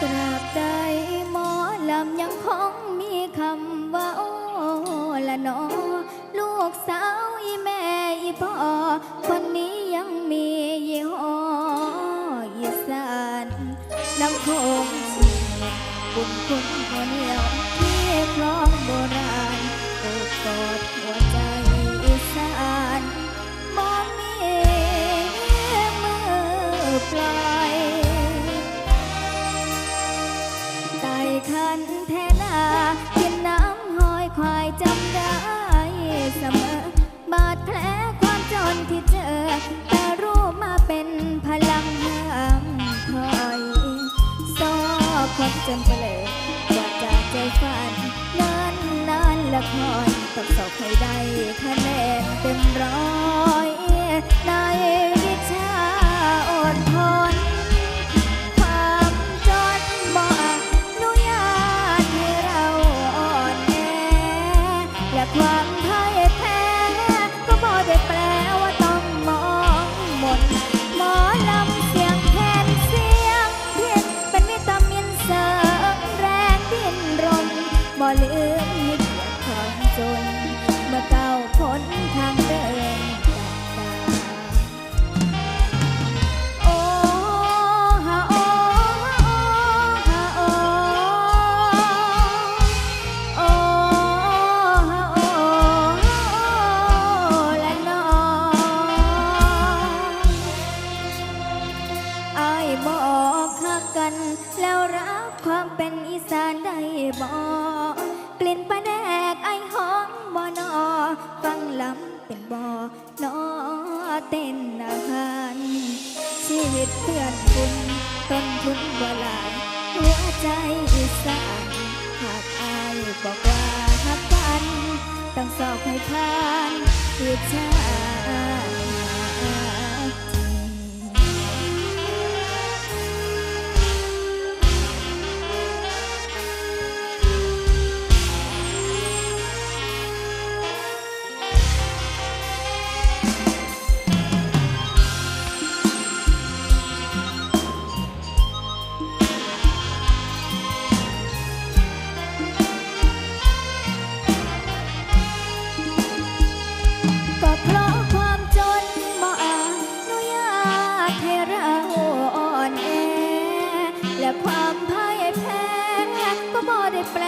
ตราบใดหมอลำยังคงมีคำว่าโอ้ละนอลูกสาวอีแม่อีพ่อคนนี้ยังมียี่ห้ออีสานน้ำคงบุญคุณ จนเปลยกว่าจะใจฝันนานนานละครต้องสอบให้ได้คะแนนเต็มร้อยในวิชาอดทนความจนบ่อนุญาตให้เราอ่อนแอและความพ่าย สานได้บอกกลิ่นปลาแดกไอหอมบ่นอ ฟังลำเป็นบ่อนอเต้นอาหารชีวิตเพื่อนคุณต้นทุนบ่หลายหัวใจอีสานหากอายบอกว่าหักกันต้องสอบให้ผ่านวิชา และความพ่ายแพ้ก็บ่ได้แปล